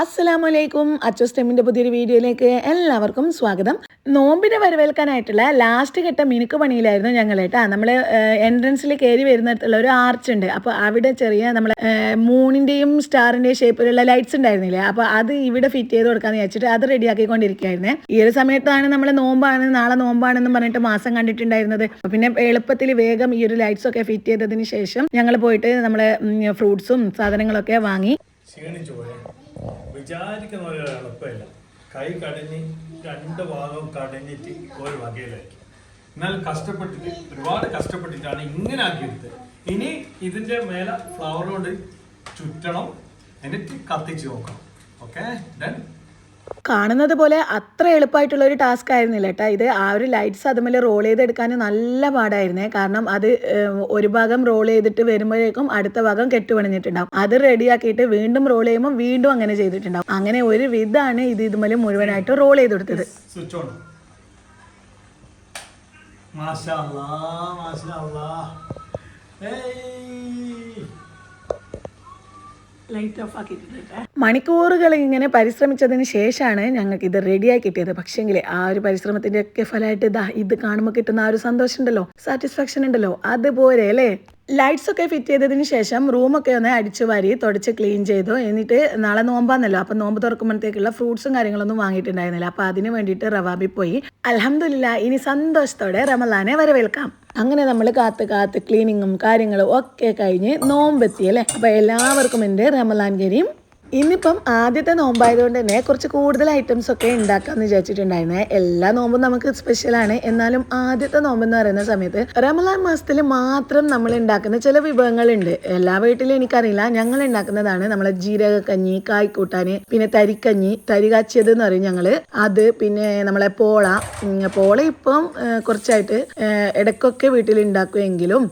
അസ്സലാമലൈക്കും. അച്ചോസ്റ്റെമ്മിന്റെ പുതിയൊരു വീഡിയോയിലേക്ക് എല്ലാവർക്കും സ്വാഗതം. നോമ്പിനെ വരവേൽക്കാനായിട്ടുള്ള ലാസ്റ്റ് ഘട്ട മിനുക്ക് പണിയിലായിരുന്നു ഞങ്ങൾ കേട്ടോ. നമ്മൾ എൻട്രൻസിൽ കയറി വരുന്നിടത്തുള്ള ഒരു ആർച്ച് ഉണ്ട്. അപ്പോൾ അവിടെ ചെറിയ നമ്മൾ മൂണിന്റെയും സ്റ്റാറിന്റെയും ഷേപ്പിലുള്ള ലൈറ്റ്സ് ഉണ്ടായിരുന്നില്ലേ? അപ്പോൾ അത് ഇവിടെ ഫിറ്റ് ചെയ്ത് കൊടുക്കാന്ന് വെച്ചിട്ട് അത് റെഡിയാക്കിക്കൊണ്ടിരിക്കുകയായിരുന്നേ ഈ ഒരു സമയത്താണ് നമ്മൾ നോമ്പാണ് നാളെ നോമ്പാണെന്ന് പറഞ്ഞിട്ട് മാസം കണ്ടിട്ടുണ്ടായിരുന്നത്. പിന്നെ എളുപ്പത്തിൽ വേഗം ഈ ഒരു ലൈറ്റ്സ് ഒക്കെ ഫിറ്റ് ചെയ്തതിന് ശേഷം ഞങ്ങൾ പോയിട്ട് നമ്മൾ ഫ്രൂട്ട്സും സാധനങ്ങളൊക്കെ വാങ്ങി ക്ഷീണിച്ചു പോയെ. വിചാരിക്കുന്ന ഒരു എളുപ്പമില്ല. കൈ കടഞ്ഞ് രണ്ട് ഭാഗവും കടഞ്ഞിട്ട് ഒരു വകയിലാക്കി. എന്നാൽ കഷ്ടപ്പെട്ടിട്ട് ഒരുപാട് കഷ്ടപ്പെട്ടിട്ടാണ് ഇങ്ങനെ ആക്കിയെടുത്തത്. ഇനി ഇതിന്റെ മേലെ ഫ്ലവർ കൊണ്ട് ചുറ്റണം. എന്നിട്ട് കത്തിച്ച് നോക്കണം. ഓക്കെ ദെൻ കാണുന്നത് പോലെ അത്ര എളുപ്പമായിട്ടുള്ള ഒരു ടാസ്ക് ആയിരുന്നില്ല കേട്ടോ ഇത് ആ ഒരു ലൈറ്റ്സ് അതുമല്ല റോൾ ചെയ്തെടുക്കാൻ നല്ല പാടായിരുന്നേ. കാരണം അത് ഒരു ഭാഗം റോൾ ചെയ്തിട്ട് വരുമ്പോഴേക്കും അടുത്ത ഭാഗം കെട്ടുപണിഞ്ഞിട്ടുണ്ടാവും. അത് റെഡിയാക്കിയിട്ട് വീണ്ടും റോൾ ചെയ്യുമ്പോൾ വീണ്ടും അങ്ങനെ ചെയ്തിട്ടുണ്ടാവും. അങ്ങനെ ഒരു വിധാണ് ഇത് ഇതുമല്ല മുഴുവനായിട്ട് റോൾ ചെയ്ത് കൊടുത്തത് സ്വിച്ച് ഓൺ മാഷാ അല്ലാ, ഓഫ് ആക്കി ഏയ്. മണിക്കൂറുകൾ ഇങ്ങനെ പരിശ്രമിച്ചതിന് ശേഷമാണ് ഞങ്ങൾക്ക് ഇത് റെഡിയായി കിട്ടിയത്. പക്ഷേങ്കിൽ ആ ഒരു പരിശ്രമത്തിന്റെ ഒക്കെ ഫലമായിട്ട് ഇതാ ഇത് കാണുമ്പോൾ കിട്ടുന്ന ആ ഒരു സന്തോഷം ഉണ്ടല്ലോ സാറ്റിസ്ഫാക്ഷൻ ഉണ്ടല്ലോ. അതുപോലെ അല്ലേ? ലൈറ്റ്സ് ഒക്കെ ഫിറ്റ് ചെയ്തതിന് ശേഷം റൂമൊക്കെ ഒന്ന് അടിച്ചു വാരി തുടച്ച് ക്ലീൻ ചെയ്തു. എന്നിട്ട് നാളെ നോമ്പാന്നല്ലോ. അപ്പം നോമ്പ് തുറക്കുമ്പോഴത്തേക്കുള്ള ഫ്രൂട്ട്സും കാര്യങ്ങളൊന്നും വാങ്ങിയിട്ടുണ്ടായിരുന്നില്ല. അപ്പൊ അതിന് വേണ്ടിയിട്ട് റവാബി പോയി. അലഹമില്ല ഇനി സന്തോഷത്തോടെ റമലാനെ വരവേൽക്കാം. അങ്ങനെ നമ്മൾ കാത്ത് കാത്ത് ക്ലീനിങ്ങും കാര്യങ്ങളും ഒക്കെ കഴിഞ്ഞ് നോമ്പെത്തി അല്ലേ? അപ്പം എല്ലാവർക്കും എന്റെ റമലാൻ കരിയും ഇന്നിപ്പം ആദ്യത്തെ നോമ്പായതുകൊണ്ട് തന്നെ കുറച്ച് കൂടുതൽ ഐറ്റംസ് ഒക്കെ ഉണ്ടാക്കാമെന്ന് വിചാരിച്ചിട്ടുണ്ടായിരുന്നേ. എല്ലാ നോമ്പും നമുക്ക് സ്പെഷ്യലാണ് എന്നാലും ആദ്യത്തെ നോമ്പ് എന്ന് പറയുന്ന സമയത്ത് റമലാൻ മാസത്തിൽ മാത്രം നമ്മൾ ഉണ്ടാക്കുന്ന ചില വിഭവങ്ങളുണ്ട്. എല്ലാ വീട്ടിലും എനിക്കറിയില്ല. ഞങ്ങൾ ഉണ്ടാക്കുന്നതാണ് നമ്മളെ ജീരകക്കഞ്ഞി കായ്ക്കൂട്ടാന് പിന്നെ തരിക്കഞ്ഞി തരി കാച്ചിയത് എന്ന് പറയും ഞങ്ങൾ അത് പിന്നെ നമ്മളെ പോള. പോള ഇപ്പം കുറച്ചായിട്ട് ഇടക്കൊക്കെ വീട്ടിൽ ഉണ്ടാക്കുമെങ്കിലും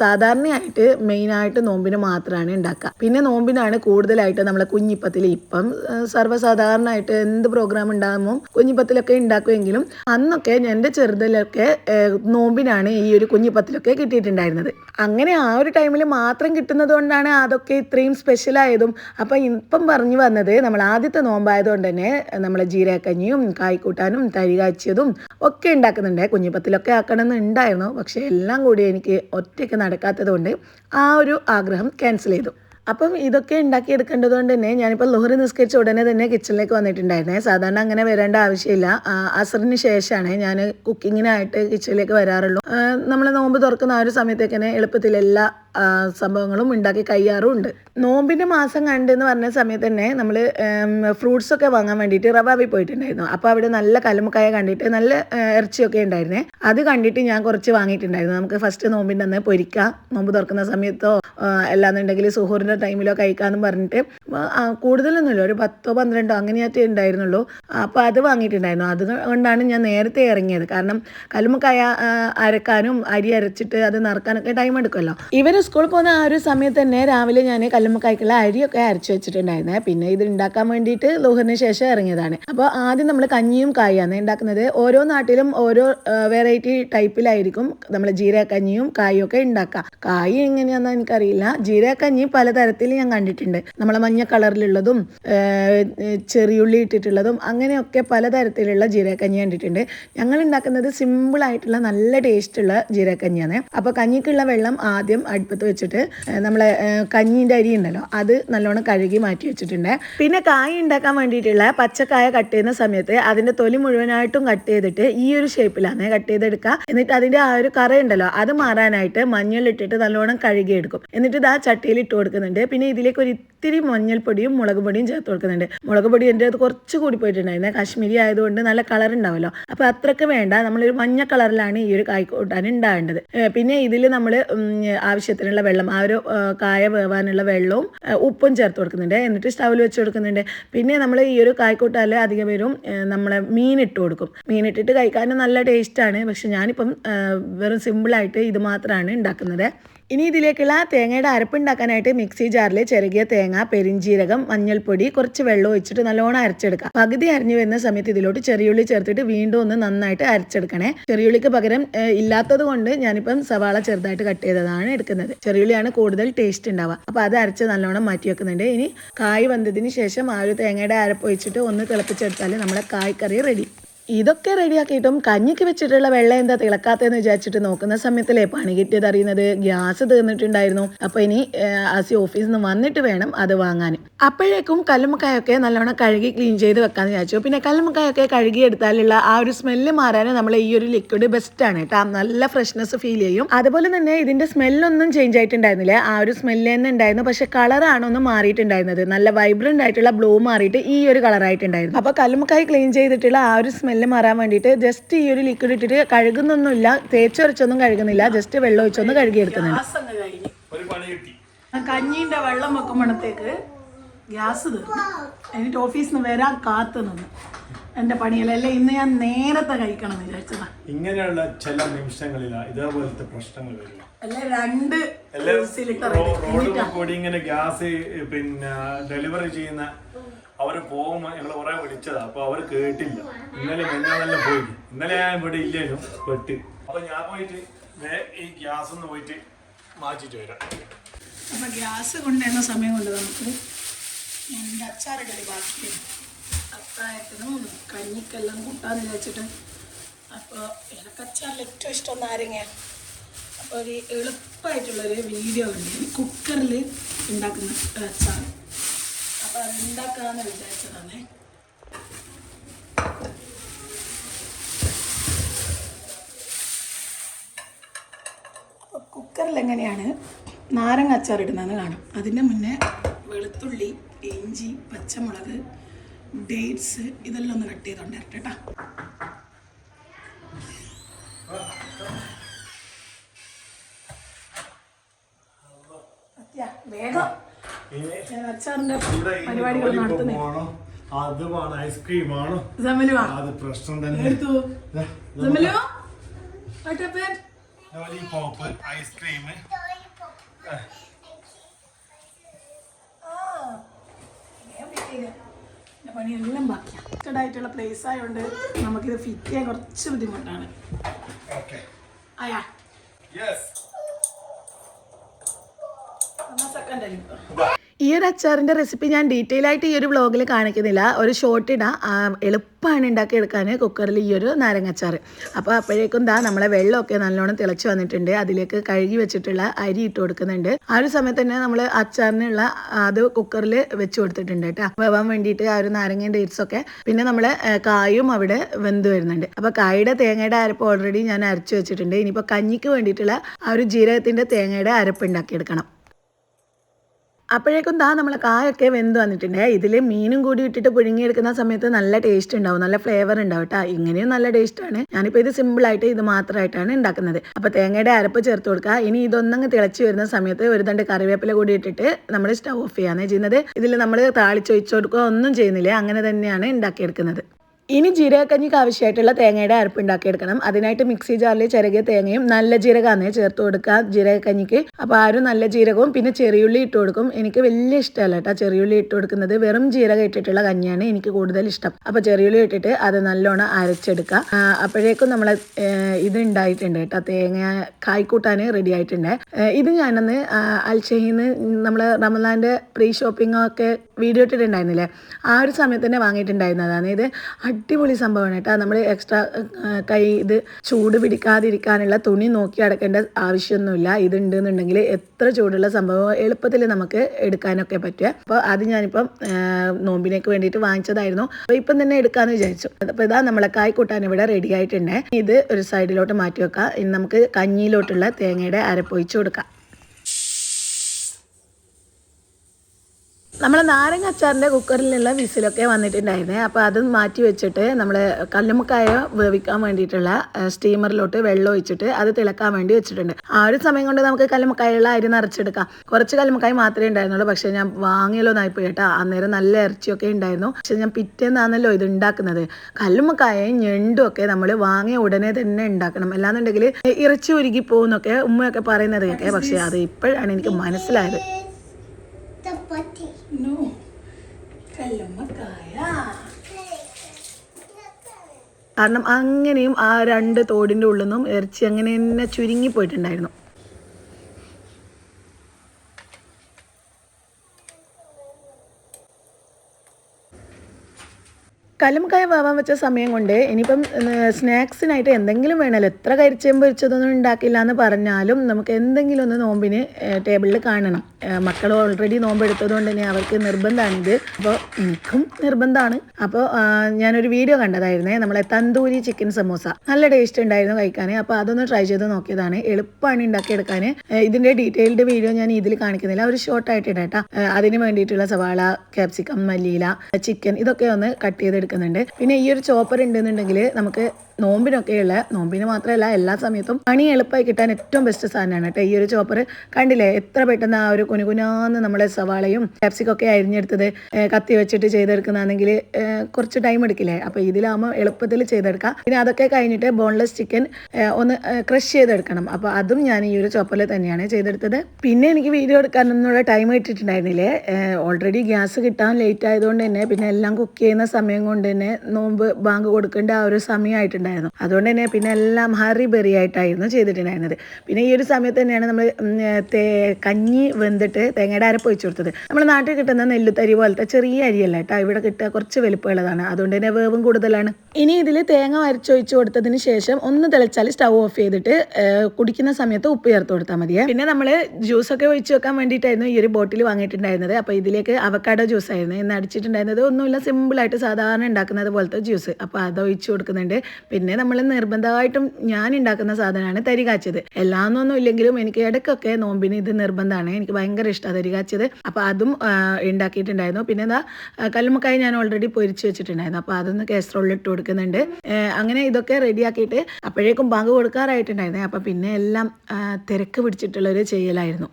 സാധാരണയായിട്ട് മെയിനായിട്ട് നോമ്പിന് മാത്രമാണ് ഉണ്ടാക്കുക. പിന്നെ നോമ്പിനാണ് കൂടുതലായിട്ട് നമ്മളെ കുഞ്ഞിപ്പത്തിൽ ഇപ്പം സർവസാധാരണമായിട്ട് എന്ത് പ്രോഗ്രാം ഉണ്ടാകുമ്പോൾ കുഞ്ഞിപ്പത്തിലൊക്കെ ഉണ്ടാക്കുമെങ്കിലും അന്നൊക്കെ എന്റെ ചെറുതിലൊക്കെ നോമ്പിനാണ് ഈ ഒരു കുഞ്ഞിപ്പത്തിലൊക്കെ കിട്ടിയിട്ടുണ്ടായിരുന്നത്. അങ്ങനെ ആ ഒരു ടൈമിൽ മാത്രം കിട്ടുന്നത് കൊണ്ടാണ് അതൊക്കെ ഇത്രയും സ്പെഷ്യൽ ആയതും. അപ്പം ഇപ്പം പറഞ്ഞു വന്നത് നമ്മൾ ആദ്യത്തെ നോമ്പായതുകൊണ്ട് തന്നെ നമ്മൾ ജീരകഞ്ഞിയും കായ്ക്കൂട്ടാനും തരി കാച്ചിയതും ഒക്കെ ഉണ്ടാക്കുന്നുണ്ട് കുഞ്ഞിപ്പത്തിലൊക്കെ ആക്കണമെന്ന് ഉണ്ടായിരുന്നു പക്ഷേ എല്ലാം കൂടി എനിക്ക് ഒറ്റയ്ക്ക് നടക്കാത്തത് കൊണ്ട് ആ ഒരു ആഗ്രഹം ക്യാൻസൽ ചെയ്തു. അപ്പം ഇതൊക്കെ ഉണ്ടാക്കിയെടുക്കേണ്ടത് കൊണ്ട് തന്നെ ഞാനിപ്പോൾ ലോഹറി നിസ്കരിച്ച ഉടനെ തന്നെ കിച്ചണിലേക്ക് വന്നിട്ടുണ്ടായിരുന്നേ. സാധാരണ അങ്ങനെ വരേണ്ട ആവശ്യമില്ല. അസറിന് ശേഷമാണ് ഞാൻ കുക്കിങ്ങിനായിട്ട് കിച്ചണിലേക്ക് വരാറുള്ളൂ. നമ്മൾ നോമ്പ് തുറക്കുന്ന ആ ഒരു സമയത്തേക്ക് തന്നെ എളുപ്പത്തിൽ എല്ലാ സംഭവങ്ങളും ഉണ്ടാക്കി കഴിയാറും ഉണ്ട് നോമ്പിന്റെ മാസം കണ്ടെന്ന് പറഞ്ഞ സമയത്ത് തന്നെ നമ്മൾ ഫ്രൂട്ട്സ് ഒക്കെ വാങ്ങാൻ വേണ്ടിയിട്ട് റവാബി പോയിട്ടുണ്ടായിരുന്നു. അപ്പോൾ അവിടെ നല്ല കലമുക്കായ കണ്ടിട്ട് നല്ല ഇറച്ചിയൊക്കെ ഉണ്ടായിരുന്നേ. അത് കണ്ടിട്ട് ഞാൻ കുറച്ച് വാങ്ങിയിട്ടുണ്ടായിരുന്നു. നമുക്ക് ഫസ്റ്റ് നോമ്പിന്റെ അന്ന് പൊരിക്കാം നോമ്പ് തുറക്കുന്ന സമയത്തോ അല്ലാന്നുണ്ടെങ്കിൽ സുഹൂറിന്റെ ടൈമിലോ കഴിക്കാമെന്ന് പറഞ്ഞിട്ട് കൂടുതലൊന്നുമില്ല. ഒരു പത്തോ പന്ത്രണ്ടോ അങ്ങനെയാറ്റേ ഉണ്ടായിരുന്നുള്ളൂ. അപ്പോൾ അത് വാങ്ങിയിട്ടുണ്ടായിരുന്നു. അതുകൊണ്ടാണ് ഞാൻ നേരത്തെ ഇറങ്ങിയത്. കാരണം കലമുക്കായ അരക്കാനും അരി അരച്ചിട്ട് അത് നറുക്കാനൊക്കെ ടൈം എടുക്കുമല്ലോ. ഇവർ സ്കൂളിൽ പോകുന്ന ആ ഒരു സമയത്ത് തന്നെ രാവിലെ ഞാൻ കല്ലുമ്മക്കായ്ക്കുള്ള അരിയൊക്കെ അരച്ചു വെച്ചിട്ടുണ്ടായിരുന്നേ. പിന്നെ ഇത് ഉണ്ടാക്കാൻ വേണ്ടിയിട്ട് ലോഹറിന് ശേഷം ഇറങ്ങിയതാണ്. അപ്പോൾ ആദ്യം നമ്മൾ കഞ്ഞിയും കായാണ് ഉണ്ടാക്കുന്നത് ഓരോ നാട്ടിലും ഓരോ വെറൈറ്റി ടൈപ്പിലായിരിക്കും നമ്മൾ ജീരകക്കഞ്ഞിയും കായും ഒക്കെ ഉണ്ടാക്കുക കായ് എങ്ങനെയാണെന്ന് എനിക്കറിയില്ല. ജീരകക്കഞ്ഞി പലതരത്തിൽ ഞാൻ കണ്ടിട്ടുണ്ട്. നമ്മളെ മഞ്ഞ കളറിലുള്ളതും ചെറിയുള്ളി ഇട്ടിട്ടുള്ളതും അങ്ങനെയൊക്കെ പലതരത്തിലുള്ള ജീരകക്കഞ്ഞി കണ്ടിട്ടുണ്ട്. ഞങ്ങൾ ഉണ്ടാക്കുന്നത് സിമ്പിൾ ആയിട്ടുള്ള നല്ല ടേസ്റ്റുള്ള ജീരകക്കഞ്ഞിയാണ്. അപ്പോൾ കഞ്ഞിക്കുള്ള വെള്ളം ആദ്യം വെച്ചിട്ട് നമ്മളെ കഞ്ഞീന്റെ അരി ഉണ്ടല്ലോ അത് നല്ലോണം കഴുകി മാറ്റി വെച്ചിട്ടുണ്ട്. പിന്നെ കായ ഉണ്ടാക്കാൻ വേണ്ടിയിട്ടുള്ള പച്ചക്കായ കട്ട് ചെയ്യുന്ന സമയത്ത് അതിന്റെ തൊലി മുഴുവനായിട്ടും കട്ട് ചെയ്തിട്ട് ഈ ഒരു ഷേപ്പിലാണ് കട്ട് ചെയ്തെടുക്കുക. എന്നിട്ട് അതിന്റെ ആ ഒരു കറ ഉണ്ടല്ലോ അത് മാറാനായിട്ട് മഞ്ഞളിട്ടിട്ട് നല്ലോണം കഴുകിയെടുക്കും. എന്നിട്ട് ഇത് ആ ചട്ടിയിൽ ഇട്ട് കൊടുക്കുന്നുണ്ട്. പിന്നെ ഇതിലേക്ക് ഒരു ഇത്തിരി മഞ്ഞൾപ്പൊടിയും മുളക് പൊടിയും ചേർത്ത് കൊടുക്കുന്നുണ്ട്. മുളക് പൊടി എന്റെ അത് കുറച്ച് കൂടി പോയിട്ടുണ്ടായിരുന്നേ. കാശ്മീരി ആയതുകൊണ്ട് നല്ല കളർ ഉണ്ടാവുമല്ലോ അപ്പോൾ അത്രയ്ക്ക് വേണ്ട. നമ്മളൊരു മഞ്ഞ കളറിലാണ് ഈ ഒരു കായ്ക്കൂട്ടാൻ ഉണ്ടാവേണ്ടത്. പിന്നെ ഇതിൽ നമ്മൾ ആവശ്യത്തിനുള്ള വെള്ളം ആ ഒരു കായ വേവാനുള്ള വെള്ളവും ഉപ്പും ചേർത്ത് കൊടുക്കുന്നുണ്ട്. എന്നിട്ട് സ്റ്റൗവിൽ വെച്ച് കൊടുക്കുന്നുണ്ട്. പിന്നെ നമ്മൾ ഈ ഒരു കായ്ക്കൂട്ടാൽ അധികം പേരും നമ്മളെ മീൻ ഇട്ട് കൊടുക്കും. മീൻ ഇട്ടിട്ട് കഴിക്കാനും നല്ല ടേസ്റ്റാണ് പക്ഷെ ഞാനിപ്പം വെറും സിമ്പിളായിട്ട് ഇത് മാത്രമാണ് ഉണ്ടാക്കുന്നത്. ഇനി ഇതിലേക്കുള്ള തേങ്ങയുടെ അരപ്പുണ്ടാക്കാനായിട്ട് മിക്സി ജാറിൽ ചെറുകിയ തേങ്ങ പെരിഞ്ചീരകം മഞ്ഞൾപ്പൊടി കുറച്ച് വെള്ളം ഒഴിച്ചിട്ട് നല്ലോണം അരച്ചെടുക്കാം. പകുതി അരിഞ്ഞു വരുന്ന സമയത്ത് ഇതിലോട്ട് ചെറിയുള്ളി ചേർത്തിട്ട് വീണ്ടും ഒന്ന് നന്നായിട്ട് അരച്ചെടുക്കണേ. ചെറിയുള്ളിക്ക് പകരം ഇല്ലാത്തത് കൊണ്ട് ഞാനിപ്പം സവാള ചെറുതായിട്ട് കട്ട് ചെയ്തതാണ് എടുക്കുന്നത്. ചെറിയുള്ളിയാണ് കൂടുതൽ ടേസ്റ്റ് ഉണ്ടാവുക. അപ്പോൾ അത് അരച്ച് നല്ലോണം മാറ്റി വെക്കുന്നുണ്ട്. ഇനി കായ് വന്നതിന് ശേഷം ആ ഒരു തേങ്ങയുടെ അരപ്പ് ഒഴിച്ചിട്ട് ഒന്ന് തിളപ്പിച്ചെടുത്താൽ നമ്മുടെ കായ്ക്കറി റെഡി ഇതൊക്കെ റെഡിയാക്കിയിട്ടും കഞ്ഞിക്ക് വെച്ചിട്ടുള്ള വെള്ളം എന്താ തിളക്കാത്തതെന്ന് വിചാരിച്ചിട്ട് നോക്കുന്ന സമയത്തല്ലേ പണി കിട്ടിയത് അറിയുന്നത് ഗ്യാസ് തീർന്നിട്ടുണ്ടായിരുന്നു. അപ്പൊ ഇനി ആസി ഓഫീസിൽ നിന്ന് വന്നിട്ട് വേണം അത് വാങ്ങാൻ. അപ്പോഴേക്കും കല്ലുമ്മക്കായൊക്കെ നല്ലോണം കഴുകി ക്ലീൻ ചെയ്ത് വെക്കാന്ന് വിചാരിച്ചു. പിന്നെ കല്ലുമ്മക്കായൊക്കെ കഴുകി എടുത്താലുള്ള ആ ഒരു സ്മെല്ല് മാറാൻ നമ്മൾ ഈ ഒരു ലിക്വിഡ് ആണ് കേട്ടോ. നല്ല ഫ്രഷ്നെസ് ഫീൽ ചെയ്യും. അതുപോലെ തന്നെ ഇതിന്റെ സ്മെല്ലൊന്നും ചേഞ്ച് ആയിട്ടുണ്ടായിരുന്നില്ല. ആ ഒരു സ്മെല്ല് തന്നെ ഉണ്ടായിരുന്നു. പക്ഷെ കളറാണ് ഒന്ന് മാറിയിട്ടുണ്ടായിരുന്നത്. നല്ല വൈബ്രന്റ് ആയിട്ടുള്ള ബ്ലൂ മാറിയിട്ട് ഈ ഒരു കളറായിട്ടുണ്ടായിരുന്നു അപ്പൊ കല്ലുമ്മക്കായി ക്ലീൻ ചെയ്തിട്ടുള്ള ആ ഒരു സ്മെല്ല് മാറാൻ വേണ്ടിയിട്ട് ജസ്റ്റ് ഈ ഒരു ലിക്വിഡ് ഇട്ടിട്ട് കഴുകുന്നൊന്നുമില്ല. തേച്ചൊരച്ചൊന്നും കഴുകുന്നില്ല. ജസ്റ്റ് വെള്ളം ഒഴിച്ചൊന്ന് കഴുകിയെടുക്കുന്നുണ്ട്. ഒരു പണി കിട്ടി. കഞ്ഞീന്റെ വെള്ളം വെക്കുമ്പോഴത്തേക്ക് ഗ്യാസ് തീർന്നു. എന്നിട്ട് ഓഫീസിൽ നിന്ന് വരാൻ കാത്തു നിന്നു. എന്റെ പണിയല്ലേ ഇന്ന് ഞാൻ നേരത്തെ കഴിക്കണം എന്ന് വിചാരിച്ചതാ. ഇങ്ങനെയുള്ള ചില നിമിഷങ്ങളിൽ ഇതേപോലത്തെ പ്രശ്നങ്ങൾ അല്ലെ രണ്ട് റോഡ്. കൂടി ഇങ്ങനെ ഗ്യാസ് പിന്നെ ഡെലിവറി ചെയ്യുന്ന അവർ പോകുമ്പോ ഞങ്ങൾ കുറെ വിളിച്ചതാ. അപ്പൊ അവർ കേട്ടില്ല. ഇന്നലെ മെന്നാന്നെല്ലാം പോയി ഇന്നലെ ഞാൻ ഇവിടെ ഇല്ലേനും പെട്ട്. അപ്പൊ ഞാൻ പോയിട്ട് ഈ ഗ്യാസ് ഒന്ന് പോയിട്ട് മാറ്റിട്ട് വരാം. അപ്പൊ ഗ്യാസ് കൊണ്ടുവരുന്ന സമയം കൊണ്ട് നമുക്ക് എന്റെ അച്ചാറിടൽ ബാക്കി അത്തായത്തിനും കഞ്ഞിക്കെല്ലാം കൂട്ടാന്ന് വിചാരിച്ചിട്ട്. അപ്പോൾ അച്ചാറിൽ ഏറ്റവും ഇഷ്ടം നാരങ്ങയാണ് അപ്പോൾ ഒരു എളുപ്പമായിട്ടുള്ളൊരു വീഡിയോ ഉണ്ട് കുക്കറിൽ ഉണ്ടാക്കുന്ന അച്ചാർ ഉണ്ടാക്കാമെന്ന് വിചാരിച്ചതാണേ. കുക്കറിൽ എങ്ങനെയാണ്? നാരങ്ങ അച്ചാർ ഇടുന്നതെന്ന് കാണും. അതിന്റെ മുന്നേ വെളുത്തുള്ളി ഇഞ്ചി പച്ചമുളക് ഡേറ്റ്സ് ഇതെല്ലാം ഒന്ന് കട്ട് ചെയ്തുകൊണ്ടിരട്ടെ കേട്ടോ വേഗം ഈ പരിപാടികൾ ലോലിപോപ്പ് നടത്തുന്നേ. വേണം അത് പ്രശ്നം തന്നെ. Lollipop ice cream. പണിയെല്ലാം ബാക്കിയാണ് ഫിറ്റഡ് ആയിട്ടുള്ള പ്ലേസ് ആയതുകൊണ്ട് നമുക്കിത് ഫിറ്റ് ചെയ്യാൻ കുറച്ച് ബുദ്ധിമുട്ടാണ്. ആയാ. സെക്കൻഡ് ആയിരിക്കും ഈ ഒരു അച്ചാറിന്റെ റെസിപ്പി ഞാൻ ഡീറ്റെയിൽ ആയിട്ട് ഈ ഒരു വ്ളോഗിൽ കാണിക്കുന്നില്ല. ഒരു ഷോർട്ട് ഇടാം. എളുപ്പമാണ് ഉണ്ടാക്കിയെടുക്കാൻ കുക്കറിൽ ഈ ഒരു നാരങ്ങച്ചാർ അപ്പോൾ അപ്പോഴേക്കും ദാ നമ്മളെ വെള്ളമൊക്കെ നല്ലോണം തിളച്ച് വന്നിട്ടുണ്ട്. അതിലേക്ക് കഴുകി വെച്ചിട്ടുള്ള അരി ഇട്ട് കൊടുക്കുന്നുണ്ട്. ആ ഒരു സമയത്ത് തന്നെ നമ്മൾ അച്ചാറിനുള്ള അത് കുക്കറിൽ വെച്ച് കൊടുത്തിട്ടുണ്ട് കേട്ടോ. വേവാൻ വേണ്ടിയിട്ട് ആ ഒരു നാരങ്ങ ഡേറ്റ്സ് ഒക്കെ. പിന്നെ നമ്മൾ കായും അവിടെ വെന്ത് വരുന്നുണ്ട്. അപ്പോൾ കായുടെ തേങ്ങയുടെ അരപ്പ് ഓൾറെഡി ഞാൻ അരച്ച് വെച്ചിട്ടുണ്ട്. ഇനിയിപ്പോൾ കഞ്ഞിക്ക് വേണ്ടിയിട്ടുള്ള ആ ഒരു ജീരകത്തിന്റെ തേങ്ങയുടെ അരപ്പ് ഉണ്ടാക്കിയെടുക്കണം. അപ്പോഴേക്കും ദാ നമ്മളെ കായൊക്കെ വെന്ത് വന്നിട്ടുണ്ട്. ഇതിൽ മീനും കൂടി ഇട്ടിട്ട് പുഴുങ്ങിയെടുക്കുന്ന സമയത്ത് നല്ല ടേസ്റ്റ് ഉണ്ടാവും. നല്ല ഫ്ലേവർ ഉണ്ടാവും കേട്ടോ ഇങ്ങനെയും നല്ല ടേസ്റ്റാണ് ഞാനിപ്പോൾ ഇത് സിമ്പിളായിട്ട് ഇത് മാത്രമായിട്ടാണ് ഉണ്ടാക്കുന്നത്. അപ്പോൾ തേങ്ങയുടെ അരപ്പ് ചേർത്ത് കൊടുക്കുക ഇനി ഇതൊന്നങ്ങ് തിളച്ച് വരുന്ന സമയത്ത് ഒരു തണ്ട് കറിവേപ്പില കൂടി ഇട്ടിട്ട് നമ്മൾ സ്റ്റൗ ഓഫ് ചെയ്യാന്ന് ചെയ്യുന്നത്. ഇതിൽ നമ്മൾ താളിച്ചൊഴിച്ചു കൊടുക്കുക ഒന്നും ചെയ്യുന്നില്ല. അങ്ങനെ തന്നെയാണ് ഉണ്ടാക്കിയെടുക്കുന്നത്. ഇനി ജീരകക്കഞ്ഞിക്ക് ആവശ്യമായിട്ടുള്ള തേങ്ങയുടെ അരപ്പ് ഉണ്ടാക്കിയെടുക്കണം. അതിനായിട്ട് മിക്സി ജാറിൽ ചിരകിയ തേങ്ങയും നല്ല ജീരകമാണ് ചേർത്ത് കൊടുക്കുക ജീരകക്കഞ്ഞിക്ക്. അപ്പോൾ ആരും നല്ല ജീരകവും പിന്നെ ചെറിയുള്ളി ഇട്ട് കൊടുക്കും. എനിക്ക് വലിയ ഇഷ്ടമല്ല കേട്ടോ ചെറിയുള്ളി ഇട്ട് കൊടുക്കുന്നത്. വെറും ജീരകം ഇട്ടിട്ടുള്ള കഞ്ഞിയാണ് എനിക്ക് കൂടുതൽ ഇഷ്ടം. അപ്പോൾ ചെറിയുള്ളി ഇട്ടിട്ട് അത് നല്ലോണം അരച്ചെടുക്കുക. അപ്പോഴേക്കും നമ്മൾ ഇത് ഉണ്ടായിട്ടുണ്ട് കേട്ടോ. തേങ്ങ കായ്ക്കൂട്ടാൻ റെഡി ആയിട്ടുണ്ട്. ഇത് ഞാനന്ന് അൽഷഹീന്ന് നമ്മൾ റമലാന്റെ പ്രീ ഷോപ്പിംഗ് ഒക്കെ വീഡിയോ ഇട്ടിട്ടുണ്ടായിരുന്നില്ലേ? ആ ഒരു സമയത്ത് തന്നെ വാങ്ങിയിട്ടുണ്ടായിരുന്നതാണ്. ഇത് അടിപൊളി സംഭവമാണ് കേട്ടോ. നമ്മൾ എക്സ്ട്രാ കൈ ഇത് ചൂട് പിടിക്കാതിരിക്കാനുള്ള തുണി നോക്കി അടക്കേണ്ട ആവശ്യമൊന്നുമില്ല. ഇതുണ്ടെന്നുണ്ടെങ്കിൽ എത്ര ചൂടുള്ള സംഭവം എളുപ്പത്തിൽ നമുക്ക് എടുക്കാനൊക്കെ പറ്റുക. അപ്പോൾ അത് ഞാനിപ്പം നോമ്പിനേക്ക് വേണ്ടിയിട്ട് വാങ്ങിച്ചതായിരുന്നു. അപ്പോൾ ഇപ്പം തന്നെ എടുക്കാമെന്ന് വിചാരിച്ചു. അപ്പോൾ ഇതാ നമ്മളെ കായ് കൂട്ടാൻ ഇവിടെ റെഡി ആയിട്ടുണ്ട്. ഇത് ഒരു സൈഡിലോട്ട് മാറ്റി വെക്കാം. ഇനി നമുക്ക് കഞ്ഞിയിലോട്ടുള്ള തേങ്ങയുടെ അരപ്പൊഴിച്ച് കൊടുക്കാം. നമ്മളെ നാരങ്ങ അച്ചാറിന്റെ കുക്കറിലുള്ള വിസിലൊക്കെ വന്നിട്ടുണ്ടായിരുന്നേ. അപ്പോൾ അത് മാറ്റി വെച്ചിട്ട് നമ്മൾ കല്ലുമുക്കായ വേവിക്കാൻ വേണ്ടിയിട്ടുള്ള സ്റ്റീമറിലോട്ട് വെള്ളം ഒഴിച്ചിട്ട് അത് തിളക്കാൻ വേണ്ടി വെച്ചിട്ടുണ്ട്. ആ ഒരു സമയം കൊണ്ട് നമുക്ക് കല്ലുമുക്കായുള്ള അരി നിറച്ചെടുക്കാം. കുറച്ച് കല്ലുമുക്കായി മാത്രമേ ഉണ്ടായിരുന്നുള്ളൂ. പക്ഷേ ഞാൻ വാങ്ങിയല്ലോ നായിപ്പോയി കേട്ടോ. അന്നേരം നല്ല ഇറച്ചിയൊക്കെ ഉണ്ടായിരുന്നു. പക്ഷേ ഞാൻ പിറ്റേന്നാണല്ലോ ഇത് ഉണ്ടാക്കുന്നത്. കല്ലുമുക്കായും ഞണ്ടും ഒക്കെ നമ്മൾ വാങ്ങിയ ഉടനെ തന്നെ ഉണ്ടാക്കണം. അല്ലാന്നുണ്ടെങ്കിൽ ഇറച്ചി ഉരുകി പോകുന്നൊക്കെ ഉമ്മയൊക്കെ പറയുന്നത് കേൾക്കെ പക്ഷേ അത് ഇപ്പോഴാണ് എനിക്ക് മനസ്സിലായത്. കല്ലുമ്മക്കായ. കാരണം അങ്ങനെയും ആ രണ്ട് തോടിന്റെ ഉള്ളിൽ നിന്നും ഇറച്ചി അങ്ങനെ തന്നെ ചുരുങ്ങി പോയിട്ടുണ്ടായിരുന്നു വാവാൻ വെച്ച സമയം കൊണ്ട് ഇനിയിപ്പം സ്നാക്സിനായിട്ട് എന്തെങ്കിലും വേണമല്ലോ എത്ര കരിച്ചേമ്പ് പൊരിച്ചതൊന്നും ഉണ്ടാക്കില്ല എന്ന് പറഞ്ഞാലും നമുക്ക് എന്തെങ്കിലും ഒന്ന് നോമ്പിന് ടേബിളിൽ കാണണം. മക്കൾ ഓൾറെഡി നോമ്പ് എടുത്തതുകൊണ്ട് തന്നെ അവർക്ക് നിർബന്ധമാണിത് അപ്പോൾ എനിക്കും നിർബന്ധമാണ്. അപ്പോൾ ഞാനൊരു വീഡിയോ കണ്ടതായിരുന്നേ നമ്മളെ തന്തൂരി ചിക്കൻ സമോസ. നല്ല ടേസ്റ്റ് ഉണ്ടായിരുന്നു കഴിക്കാൻ അപ്പോൾ അതൊന്ന് ട്രൈ ചെയ്ത് നോക്കിയതാണ്. എളുപ്പമാണ് ഉണ്ടാക്കിയെടുക്കാൻ. ഇതിന്റെ ഡീറ്റെയിൽഡ് വീഡിയോ ഞാൻ ഇതിൽ കാണിക്കുന്നില്ല. ഒരു ഷോർട്ടായിട്ട് ഇടാം അതിന് വേണ്ടിയിട്ടുള്ള സവാള ക്യാപ്സിക്കം മല്ലിയില ചിക്കൻ ഇതൊക്കെ ഒന്ന് കട്ട് ചെയ്തെടുക്കുന്നുണ്ട് പിന്നെ ഈ ഒരു ചോപ്പർ ഉണ്ടെന്നുണ്ടെങ്കിൽ നമുക്ക് നോമ്പിനൊക്കെയുള്ള നോമ്പിന് മാത്രമല്ല എല്ലാ സമയത്തും പണി എളുപ്പമായി കിട്ടാൻ ഏറ്റവും ബെസ്റ്റ് സാധനമാണ് കേട്ടോ. ഈ ഒരു ചോപ്പർ കണ്ടില്ലേ? എത്ര പെട്ടെന്ന് ആ ഒരു കുനുകുനാന്ന് നമ്മളെ സവാളയും ക്യാപ്സിക്കൊക്കെ അരിഞ്ഞെടുത്തത് കത്തി വെച്ചിട്ട് ചെയ്തെടുക്കുന്നതാണെങ്കിൽ കുറച്ച് ടൈം എടുക്കില്ലേ? അപ്പോൾ ഇതിലാകുമ്പോൾ എളുപ്പത്തിൽ ചെയ്തെടുക്കാം. പിന്നെ അതൊക്കെ കഴിഞ്ഞിട്ട് ബോൺലെസ് ചിക്കൻ ഒന്ന് ക്രഷ് ചെയ്തെടുക്കണം. അപ്പോൾ അതും ഞാൻ ഈ ഒരു ചോപ്പറിൽ തന്നെയാണ് ചെയ്തെടുത്തത്. പിന്നെ എനിക്ക് വീഡിയോ എടുക്കാനൊന്നുള്ള ടൈം കിട്ടിയിട്ടുണ്ടായിരുന്നില്ലേ? ഓൾറെഡി ഗ്യാസ് കിട്ടാൻ ലേറ്റ് ആയതുകൊണ്ട് തന്നെ പിന്നെ എല്ലാം കുക്ക് ചെയ്യുന്ന സമയം കൊണ്ട് തന്നെ നോമ്പ് ബാങ്ക് കൊടുക്കേണ്ട ആ ഒരു സമയമായിട്ടുണ്ടായിരുന്നു അതുകൊണ്ട് തന്നെ പിന്നെ എല്ലാം ഹറി ബെറി ആയിട്ടായിരുന്നു ചെയ്തിട്ടുണ്ടായിരുന്നത്. പിന്നെ ഈ ഒരു സമയത്ത് തന്നെയാണ് നമ്മൾ കഞ്ഞി വെന്തിട്ട് തേങ്ങയുടെ അരപ്പ് ഒഴിച്ചു കൊടുത്തത്. നമ്മൾ നാട്ടിൽ കിട്ടുന്ന നെല്ലുത്തരി പോലത്തെ ചെറിയ അരിയല്ല കേട്ടോ. ഇവിടെ കിട്ടുക കുറച്ച് വലുപ്പമുള്ളതാണ്. അതുകൊണ്ട് തന്നെ വേവും കൂടുതലാണ്. ഇനി ഇതിൽ തേങ്ങ അരച്ചൊഴിച്ച് കൊടുത്തതിന് ശേഷം ഒന്ന് തിളച്ചാൽ സ്റ്റൗ ഓഫ് ചെയ്തിട്ട് കുടിക്കുന്ന സമയത്ത് ഉപ്പ് ചേർത്ത് കൊടുത്താൽ മതിയെ. പിന്നെ നമ്മൾ ജ്യൂസൊക്കെ ഒഴിച്ച് വെക്കാൻ വേണ്ടിയിട്ടായിരുന്നു ഈ ഒരു ബോട്ടിൽ വാങ്ങിയിട്ടുണ്ടായിരുന്നത്. അപ്പോൾ ഇതിലേക്ക് അവക്കാഡോ ജ്യൂസ് ആയിരുന്നു. ഇന്ന് അടിച്ചിട്ടുണ്ടായിരുന്നത് ഒന്നുമില്ല. സിമ്പിളായിട്ട് സാധാരണ ഉണ്ടാക്കുന്നത് പോലത്തെ ജ്യൂസ് അപ്പോൾ അത് ഒഴിച്ച് കൊടുക്കുന്നുണ്ട്. പിന്നെ നമ്മൾ നിർബന്ധമായിട്ടും ഞാൻ ഉണ്ടാക്കുന്ന സാധനമാണ് തരി കാച്ചത്. എല്ലാന്നൊന്നും ഇല്ലെങ്കിലും എനിക്ക് ഇടയ്ക്കൊക്കെ നോമ്പിന് ഇത് നിർബന്ധമാണ്. എനിക്ക് ഭയങ്കര ഇഷ്ടമാണ് തരി കാച്ചത്. അപ്പോൾ അതും ഉണ്ടാക്കിയിട്ടുണ്ടായിരുന്നു. പിന്നെ എന്താ കല്ലുമ്മക്കായി ഞാൻ ഓൾറെഡി പൊരിച്ച് വെച്ചിട്ടുണ്ടായിരുന്നു. അപ്പോൾ അതൊന്ന് കേസറോളിൽ ഇട്ട് കൊടുക്കുന്നുണ്ട്. അങ്ങനെ ഇതൊക്കെ റെഡിയാക്കിയിട്ട് അപ്പോഴേക്കും ബാങ്ക് കൊടുക്കാറായിട്ടുണ്ടായിരുന്നേ. അപ്പോൾ പിന്നെ എല്ലാം തിരക്ക് പിടിച്ചിട്ടുള്ളൊരു ചെയ്യലായിരുന്നു.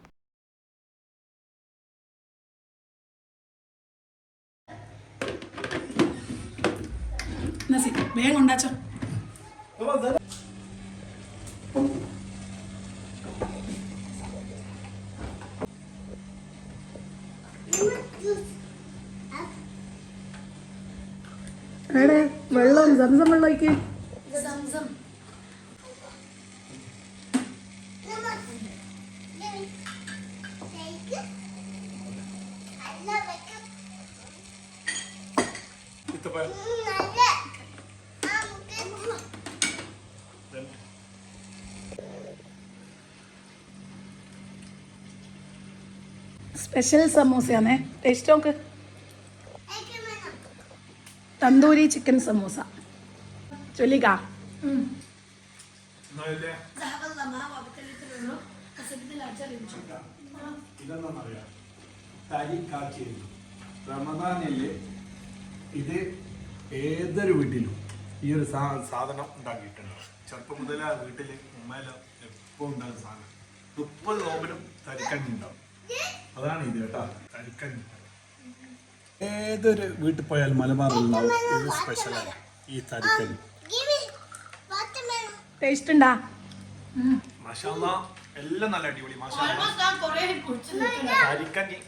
വേഗം ഉണ്ടാച്ചോ വെള്ളം സംസം വെള്ളം ഒഴിക്ക്. Zamzam. സ്പെഷ്യൽ സമൂസയാണേ. ടേസ്റ്റ് നോക്ക്. തന്തൂരി ചിക്കൻ സമൂസ. ചൊല്ലിക്ക. ഇത് ഏതൊരു വീട്ടിലും ഈ ഒരു സാധനം ഉണ്ടാക്കിയിട്ടുണ്ട്. ചെറുപ്പം മുതലേ ആ വീട്ടിൽ ഉമ്മയിലും എപ്പോ ഉണ്ടാകുന്ന സാധനം. മുപ്പത് നോമ്പിനും തരിക്കണ്ണുണ്ടാവും അതാണ് ഇത് കേട്ടോ. തരിക്കഞ്ഞി ഏതൊരു വീട്ടിൽ പോയാൽ മലബാറിൽ ഉണ്ടാവും ഇത് സ്പെഷ്യലാണ് ഈ തരിക്കഞ്ഞി. ടേസ്റ്റ് ഉണ്ടാ? മഷാല്ല എല്ലാം നല്ല അടിപൊളി തരിക്കഞ്ഞി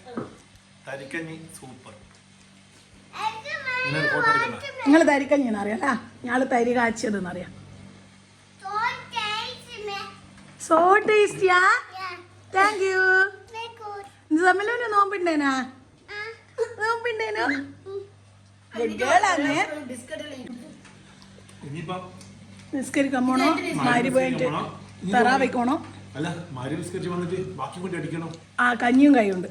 തരിക്കഞ്ഞി സൂപ്പർ. നിങ്ങൾ തരിക്കഞ്ഞിന്ന് അറിയാം ഞാൾ തരി കാച്ചിയതെന്ന് അറിയാം സോ ടേസ്റ്റിയാ. താങ്ക് യു Very നോമ്പിണ്ടേനാ? തമ്മിലൊരു നോമ്പുണ്ടേനാ? നിസ്കരിക്കാൻ പോണോ? മാരി പോയിട്ട്? തറ വെക്കണോ? അല്ല മാരി ബിസ്ക്കറ്റ് വന്നിട്ട് ബാക്കി കൊണ്ട് അടിക്കണം? ആ കഞ്ഞിയും കായുണ്ട്.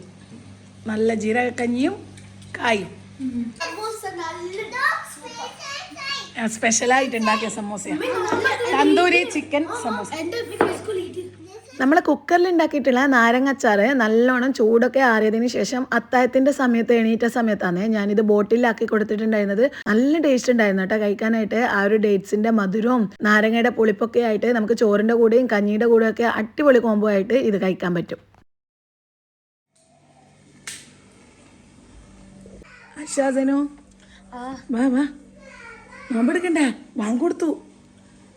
നല്ല ജീരക കഞ്ഞിയും കായും. സ്പെഷ്യലായിട്ട് ഉണ്ടാക്കിയ സമോസയാണ് തന്തൂരി ചിക്കൻ സമോസ. നമ്മൾ കുക്കറിൽ ഉണ്ടാക്കിയിട്ടുള്ള നാരങ്ങച്ചാറ് നല്ലോണം ചൂടൊക്കെ ആറിയതിന് ശേഷം അത്തായത്തിന്റെ സമയത്ത് എണീറ്റ സമയത്താണ് ഞാനിത് ബോട്ടിലാക്കി കൊടുത്തിട്ടുണ്ടായിരുന്നത്. നല്ല ടേസ്റ്റ് ഉണ്ടായിരുന്നു കേട്ടോ. കഴിക്കാനായിട്ട് ആ ഒരു ഡേറ്റ്സിന്റെ മധുരവും നാരങ്ങയുടെ പുളിപ്പൊക്കെ ആയിട്ട് നമുക്ക് ചോറിന്റെ കൂടെയും കഞ്ഞിയുടെ കൂടെയും ഒക്കെ അടിപൊളി കോംബോ ആയിട്ട് ഇത് കഴിക്കാൻ പറ്റും. ആ. വാ വാ. നോമ്പെടുക്കണ്ടേ.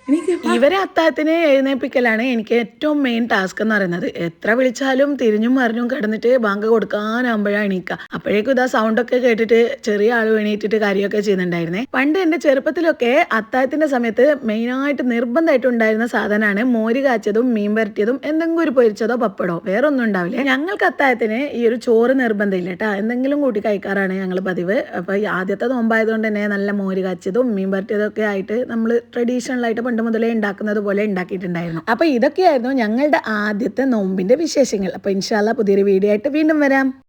വാങ്ങിക്കൊടുത്തു ഇവരെ അത്താഴത്തിന് എഴുന്നേൽപ്പിക്കലാണ് എനിക്ക് ഏറ്റവും മെയിൻ ടാസ്ക് എന്ന് പറയുന്നത്. എത്ര വിളിച്ചാലും തിരിഞ്ഞും മറിഞ്ഞും കിടന്നിട്ട് ബാങ്ക് കൊടുക്കാനാകുമ്പോഴാണ് എണീക്കുക അപ്പോഴേക്കും ഇതാ സൗണ്ട് ഒക്കെ കേട്ടിട്ട് ചെറിയ ആൾ എണീറ്റിട്ട് കാര്യമൊക്കെ ചെയ്യുന്നുണ്ടായിരുന്നേ. പണ്ട് എന്റെ ചെറുപ്പത്തിലൊക്കെ അത്താഴത്തിന്റെ സമയത്ത് മെയിനായിട്ട് നിർബന്ധമായിട്ട് ഉണ്ടായിരുന്ന സാധനമാണ് മോര് കാച്ചതും മീൻ വരട്ടിയതും എന്തെങ്കിലും ഒരു പൊരിച്ചതോ പപ്പടോ. വേറെ ഒന്നും ഉണ്ടാവില്ല. ഞങ്ങൾക്ക് അത്താഴത്തിന് ഈ ഒരു ചോറ് നിർബന്ധമില്ല കേട്ടോ. എന്തെങ്കിലും കൂട്ടി കഴിക്കാറാണ് ഞങ്ങൾ പതിവ്. അപ്പൊ ഈ ആദ്യത്തെ നോമ്പായതുകൊണ്ട് തന്നെ നല്ല മോര് കാച്ചതും മീൻ പരട്ടിയതും ഒക്കെ ആയിട്ട് നമ്മൾ ട്രഡീഷണൽ ആയിട്ട് പണ്ട് മുതലേ ഉണ്ടാക്കുന്നത് പോലെ ഉണ്ടാക്കിയിട്ടുണ്ടായിരുന്നു. അപ്പൊ ഇതൊക്കെയായിരുന്നു ഞങ്ങളുടെ ആദ്യത്തെ നോമ്പിന്റെ വിശേഷങ്ങൾ. അപ്പൊ ഇൻഷാല്ല പുതിയൊരു വീഡിയോ ആയിട്ട് വീണ്ടും വരാം.